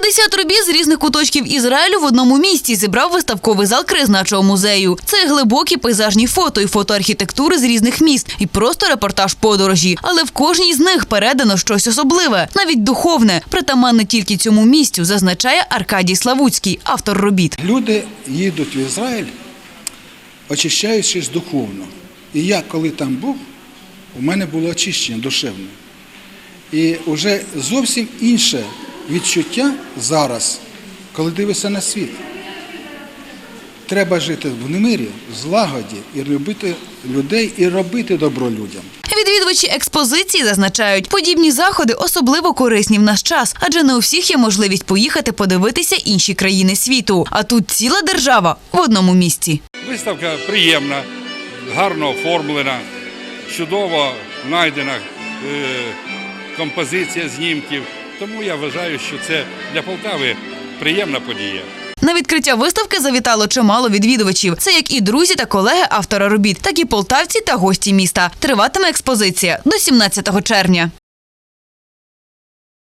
50 робіт з різних куточків Ізраїлю в одному місці зібрав виставковий зал краєзнавчого музею. Це глибокі пейзажні фото і фотоархітектури з різних міст, і просто репортаж подорожі. Але в кожній з них передано щось особливе, навіть духовне, притаманне тільки цьому місцю, зазначає Аркадій Славуцький, автор робіт. Люди їдуть в Ізраїль, очищаючись духовно. І я, коли там був, у мене було очищення душевне. І вже зовсім інше відчуття зараз, коли дивишся на світ. Треба жити в мирі, в злагоді і любити людей, і робити добро людям. Відвідувачі експозиції зазначають, подібні заходи особливо корисні в наш час, адже не у всіх є можливість поїхати подивитися інші країни світу. А тут ціла держава в одному місці. Виставка приємна, гарно оформлена, чудово знайдена е, композиція знімків. Тому я вважаю, що це для Полтави приємна подія. На відкриття виставки завітало чимало відвідувачів. Це як і друзі та колеги автора робіт, так і полтавці та гості міста. Триватиме експозиція до 17 червня.